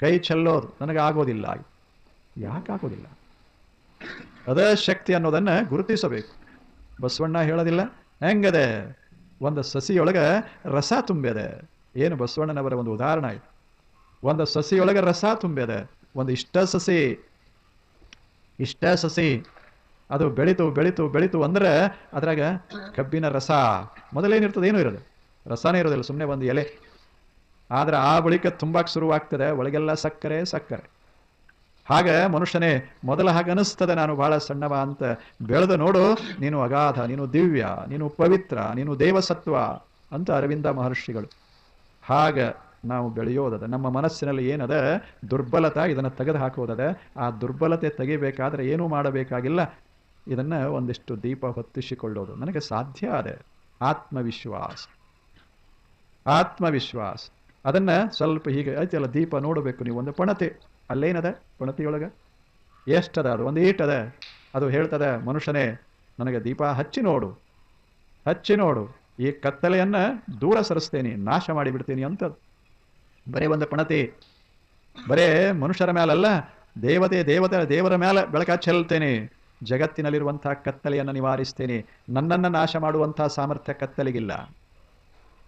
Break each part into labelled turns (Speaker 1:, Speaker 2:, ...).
Speaker 1: ಕೈ ಚೆಲ್ಲೋದು ನನಗೆ ಆಗೋದಿಲ್ಲ. ಯಾಕೆ ಆಗೋದಿಲ್ಲ? ಅದೇ ಶಕ್ತಿ ಅನ್ನೋದನ್ನ ಗುರುತಿಸಬೇಕು. ಬಸವಣ್ಣ ಹೇಳೋದಿಲ್ಲ, ಹೆಂಗದೆ? ಒಂದು ಸಸಿಯೊಳಗೆ ರಸ ತುಂಬಿದೆ. ಏನು ಬಸವಣ್ಣನವರ ಒಂದು ಉದಾಹರಣೆ ಆಯಿತು ಒಂದು ಸಸಿಯೊಳಗೆ ರಸ ತುಂಬಿದೆ. ಒಂದು ಇಷ್ಟ ಸಸಿ ಇಷ್ಟ ಸಸಿ. ಅದು ಬೆಳೀತು ಬೆಳೀತು ಬೆಳೀತು ಅಂದ್ರೆ ಅದ್ರಾಗ ಕಬ್ಬಿನ ರಸ. ಮೊದಲೇನಿರ್ತದೆ, ಏನೂ ಇರೋದು ರಸನೇ ಇರೋದಿಲ್ಲ ಸುಮ್ಮನೆ ಒಂದು ಎಲೆ. ಆದ್ರೆ ಆ ಬಳಿಕ ತುಂಬಾಕ್ ಶುರುವಾಗ್ತದೆ, ಒಳಗೆಲ್ಲ ಸಕ್ಕರೆ ಸಕ್ಕರೆ. ಹಾಗೆ ಮನುಷ್ಯನೇ, ಮೊದಲ ಹಾಗೆ ಅನಿಸ್ತದೆ ನಾನು ಬಹಳ ಸಣ್ಣವ ಅಂತ ಬೆಳೆದು ನೋಡು, ನೀನು ಅಗಾಧ, ನೀನು ದಿವ್ಯ, ನೀನು ಪವಿತ್ರ, ನೀನು ದೇವಸತ್ವ ಅಂತ ಅರವಿಂದ ಮಹರ್ಷಿಗಳು. ಹಾಗ ನಾವು ಬೆಳೆಯೋದದ, ನಮ್ಮ ಮನಸ್ಸಿನಲ್ಲಿ ಏನದ, ದುರ್ಬಲತ ಇದನ್ನು ತೆಗೆದು ಹಾಕೋದದ. ಆ ದುರ್ಬಲತೆ ತೆಗಿಬೇಕಾದ್ರೆ ಏನೂ ಮಾಡಬೇಕಾಗಿಲ್ಲ. ಇದನ್ನ ಒಂದಿಷ್ಟು ದೀಪ ಹೊತ್ತಿಸಿಕೊಳ್ಳೋದು. ನನಗೆ ಸಾಧ್ಯ ಅದೇ. ಆತ್ಮವಿಶ್ವಾಸ. ಆತ್ಮವಿಶ್ವಾಸ. ಅದನ್ನ ಸ್ವಲ್ಪ ಹೀಗೆ ಆಯ್ತಲ್ಲ ದೀಪ ನೋಡಬೇಕು ನೀವು. ಒಂದು ಪಣತೆ. ಅಲ್ಲೇನದ ಪಣತಿಯೊಳಗ? ಎಷ್ಟದ ಅದು? ಒಂದು ಈಟದ? ಅದು ಹೇಳ್ತದ, ಮನುಷ್ಯನೇ, ನನಗೆ ದೀಪ ಹಚ್ಚಿ ನೋಡು. ಹಚ್ಚಿ ನೋಡು. ಈ ಕತ್ತಲೆಯನ್ನ ದೂರ ಸರಿಸ್ತೇನೆ, ನಾಶ ಮಾಡಿಬಿಡ್ತೀನಿ ಅಂತ ಬರೇ ಒಂದು ಪಣತಿ. ಬರೇ ಮನುಷ್ಯರ ಮೇಲಲ್ಲ ದೇವತೆ ದೇವತೆ, ದೇವರ ಮೇಲೆ ಬೆಳಕ ಚೆಲ್ತೇನೆ ಜಗತ್ತಿನಲ್ಲಿರುವಂತಹ ಕತ್ತಲೆಯನ್ನು ನಿವಾರಿಸ್ತೇನೆ. ನನ್ನನ್ನು ನಾಶ ಮಾಡುವಂತಹ ಸಾಮರ್ಥ್ಯ ಕತ್ತಲಿಗಿಲ್ಲ.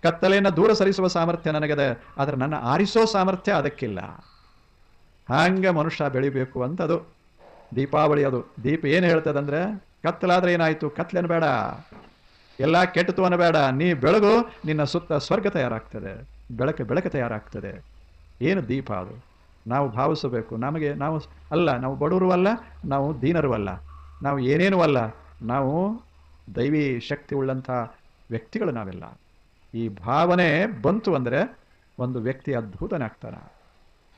Speaker 1: ಕತ್ತಲೆಯನ್ನು ದೂರ ಸರಿಸುವ ಸಾಮರ್ಥ್ಯ ನನಗದೆ, ಆದರೆ ನನ್ನ ಆರಿಸೋ ಸಾಮರ್ಥ್ಯ ಅದಕ್ಕಿಲ್ಲ. ಹಂಗೆ ಮನುಷ್ಯ ಬೆಳಿಬೇಕು ಅಂತ ಅದು ದೀಪಾವಳಿ ಅದು. ದೀಪ ಏನು ಹೇಳ್ತದಂದ್ರೆ, ಕತ್ತಲಾದ್ರೆ ಏನಾಯ್ತು? ಕತ್ಲೇನು ಬೇಡ. ಎಲ್ಲ ಕೆಟ್ಟತು ಅನ್ನಬೇಡ ನೀ ಬೆಳಗು, ನಿನ್ನ ಸುತ್ತ ಸ್ವರ್ಗ ತಯಾರಾಗ್ತದೆ. ಬೆಳಕು ಬೆಳಕು ತಯಾರಾಗ್ತದೆ. ಏನು ದೀಪ ಅದು? ನಾವು ಭಾವಿಸಬೇಕು. ನಮಗೆ ನಾವು ಅಲ್ಲ, ನಾವು ಬಡವರು ಅಲ್ಲ, ನಾವು ದೀನರು ಅಲ್ಲ. ನಾವು ಏನೇನೂ ಅಲ್ಲ. ನಾವು ದೈವಿ ಶಕ್ತಿ ಉಳ್ಳಂಥ ವ್ಯಕ್ತಿಗಳು ನಾವೆಲ್ಲ. ಈ ಭಾವನೆ ಬಂತು ಅಂದರೆ ಒಂದು ವ್ಯಕ್ತಿ ಅದ್ಭುತನಾಗ್ತಾನೆ.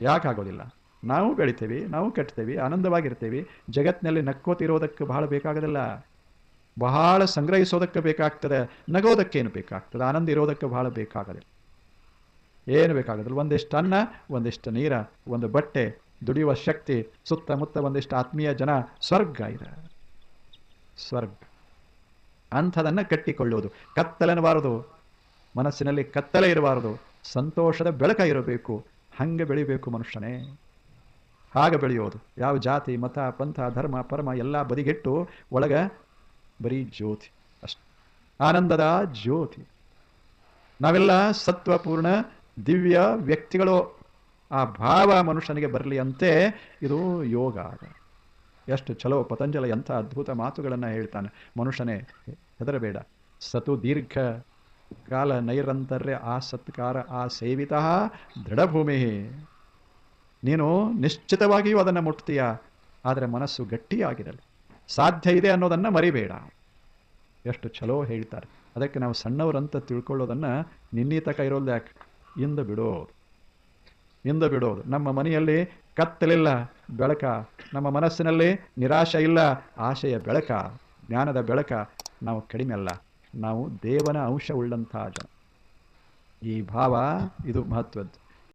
Speaker 1: ಯಾಕಾಗೋದಿಲ್ಲ? ನಾವು ಬೆಳಿತೇವೆ, ನಾವು ಕೆಡ್ತೇವೆ ಆನಂದವಾಗಿರ್ತೀವಿ, ಜಗತ್ತಿನಲ್ಲಿ ನಕ್ಕೋತಿರೋದಕ್ಕೆ ಬಹಳ ಬೇಕಾಗೋದಿಲ್ಲ. ಬಹಳ ಸಂಗ್ರಹಿಸೋದಕ್ಕೆ ಬೇಕಾಗ್ತದೆ, ನಗೋದಕ್ಕೇನು ಬೇಕಾಗ್ತದೆ, ಆನಂದ ಇರೋದಕ್ಕೆ ಬಹಳ ಬೇಕಾಗೋದಿಲ್ಲ. ಏನು ಬೇಕಾಗೋದಿಲ್ಲ? ಒಂದಿಷ್ಟು ಅನ್ನ, ಒಂದಿಷ್ಟು ನೀರ, ಒಂದು ಬಟ್ಟೆ, ದುಡಿಯುವ ಶಕ್ತಿ, ಸುತ್ತಮುತ್ತ ಒಂದಿಷ್ಟು ಆತ್ಮೀಯ ಜನ, ಸ್ವರ್ಗ ಇದೆ. ಸ್ವರ್ಗ. ಅಂಥದನ್ನು ಕಟ್ಟಿಕೊಳ್ಳುವುದು, ಕತ್ತಲೆನಬಾರದು. ಮನಸ್ಸಿನಲ್ಲಿ ಕತ್ತಲೆ ಇರಬಾರದು. ಸಂತೋಷದ ಬೆಳಕ ಇರಬೇಕು. ಹಂಗೆ ಬೆಳಿಬೇಕು ಮನುಷ್ಯನೇ. ಹಾಗೆ ಬೆಳೆಯೋದು. ಯಾವ ಜಾತಿ, ಮತ, ಪಂಥ, ಧರ್ಮ, ಪರಮ ಎಲ್ಲ ಬದಿಗೆಟ್ಟು ಒಳಗ ಬರೀ ಜ್ಯೋತಿ ಅಷ್ಟೆ. ಆನಂದದ ಜ್ಯೋತಿ. ನಾವೆಲ್ಲ ಸತ್ವಪೂರ್ಣ, ದಿವ್ಯ ವ್ಯಕ್ತಿಗಳು. ಆ ಭಾವ ಮನುಷ್ಯನಿಗೆ ಬರಲಿ ಅಂತೆ ಇದು ಯೋಗ ಎಷ್ಟು ಚಲೋ ಪತಂಜಲ, ಎಂಥ ಅದ್ಭುತ ಮಾತುಗಳನ್ನು ಹೇಳ್ತಾನೆ. ಮನುಷ್ಯನೇ, ಹೆದರಬೇಡ. ಸತು ದೀರ್ಘ ಕಾಲ ನೈರಂತರ್ಯ ಆ ಸತ್ಕಾರ, ಆ ಸೇವಿತ ದೃಢಭೂಮಿ ನೀನು ನಿಶ್ಚಿತವಾಗಿಯೂ ಅದನ್ನು ಮುಟ್ತೀಯ? ಆದರೆ ಮನಸ್ಸು ಗಟ್ಟಿಯಾಗಿರಲಿ. ಸಾಧ್ಯ ಇದೆ ಅನ್ನೋದನ್ನು ಮರಿಬೇಡ. ಎಷ್ಟು ಚಲೋ ಹೇಳ್ತಾರೆ. ಅದಕ್ಕೆ ನಾವು ಸಣ್ಣವರಂತ ತಿಳ್ಕೊಳ್ಳೋದನ್ನು ನಿನ್ನಿ ತಕ ಇರೋದು ಯಾಕೆ? ಇಂದ ಬಿಡೋದು. ಇಂದ ಬಿಡೋದು. ನಮ್ಮ ಮನೆಯಲ್ಲಿ ಕತ್ತಲಿಲ್ಲ ಬೆಳಕ. ನಮ್ಮ ಮನಸ್ಸಿನಲ್ಲಿ ನಿರಾಶೆ ಇಲ್ಲ. ಆಶೆಯ ಬೆಳಕ, ಜ್ಞಾನದ ಬೆಳಕ ನಾವು ಕಡಿಮೆ ಅಲ್ಲ. ನಾವು ದೇವನ ಅಂಶ ಉಳ್ಳಂತಹ ಜನ. ಈ ಭಾವ ಇದು ಮಹತ್ವದ್ದು.